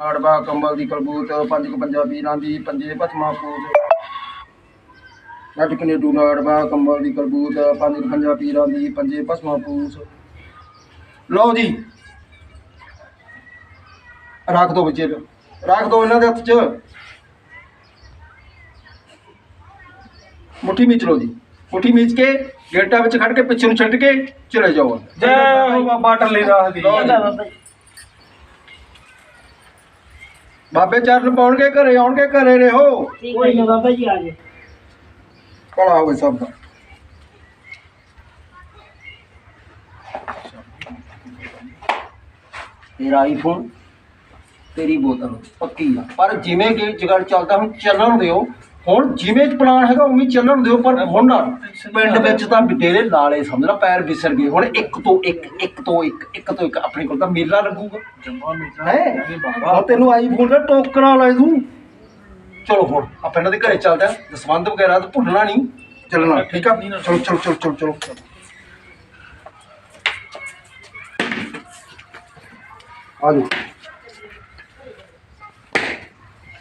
ਆੜਵਾ ਕੰਬਲ ਦੀ ਕਲਬੂਤ ਪੰਜ ਕੁ ਪੰਜਾ ਪੀਰਾਂ ਦੀ ਪੰਜੇ ਭਸਮਾ ਪੂਤ ਨੱਟ ਕਨੇਡੂ ਨਾੜਵਾ ਕੰਬਲ ਦੀ ਕਲਬੂਤ ਪੰਜ ਕੁ ਪੰਜਾ ਪੀਰਾਂ ਦੀ ਪੰਜੇ ਭਸਮਾ ਪੂਤ ਲਓ ਜੀ ਰੱਖ ਦੋ ਬੱਚੇ ਨੂੰ। ਰੱਖ ਦੋ ਇਹਨਾਂ ਦੇ ਹੱਥ 'ਚ। ਮੁੱਠੀ ਮੀਚ ਲਓ ਜੀ ਮੁੱਠੀ ਮੀਚ ਕੇ ਗੇਟਾਂ ਵਿੱਚ ਖੜ ਕੇ ਪਿੱਛੇ ਨੂੰ ਛੱਡ ਕੇ ਚਲੇ ਜਾਓ। ਜੈ ਹੋ ਬਾਬਾ ਟੱਲੇ ਰਾਹ ਦੀ ਲਓ ਜੀ। ਬਾਬੇ ਚਰਨ ਪਾਉਣਗੇ ਘਰੇ ਆਉਣਗੇ ਘਰੇ ਰਹੋ। ਹੈ ਜੀ ਬਾਬਾ ਜੀ ਆ ਗਏ ਭਲਾ ਹੋਵੇ ਸਭ ਦਾ। ਤੇਰਾ ਆਈਫੋਨ ਤੇਰੀ ਬੋਤਲ ਪੱਕੀ ਆ। ਪਰ ਜਿਵੇਂ ਕਿ ਜਗੜ ਚੱਲਦਾ ਹੁਣ ਚੱਲਣ ਦਿਓ। ਹੁਣ ਜਿਵੇਂ ਪਲਾਨ ਹੈਗਾ ਉਵੇਂ ਚੱਲਣ ਦਿਓ ਪਰ ਹੁਣ ਨਾ ਪਿੰਡ ਵਿੱਚ ਤਾਂ ਡੇਰੇ ਲਾਲੇ ਸਮਝ ਲਾ ਪੈਰ ਵਿਸਰ ਗਏ। ਹੁਣ ਇੱਕ ਤੋਂ ਇੱਕ ਇੱਕ ਤੋਂ ਇੱਕ ਇੱਕ ਤੋਂ ਇੱਕ ਆਪਣੇ ਕੋਲ ਤਾਂ ਮੇਲਾ ਲੱਗੂਗਾ। ਜੰਮਾ ਮੇਰਾ ਹੈ? ਬਾਬਾ। ਤੈਨੂੰ ਆਈਫੋਨ ਦਾ ਟੋਕਰਾ ਲੈ ਦੂੰ ਚਲੋ ਹੁਣ ਆਪਾਂ ਇਹਨਾਂ ਦੇ ਘਰੇ ਚੱਲਦੇ ਆ। ਦਸਵੰਦ ਵਗੈਰਾ ਤਾਂ ਭੁੱਲਣਾ ਨਹੀਂ। ਚੱਲਣਾ ਠੀਕ ਆ? ਚਲੋ ਚਲੋ ਚਲੋ ਚਲੋ ਚਲੋ। ਆ ਜਾਓ।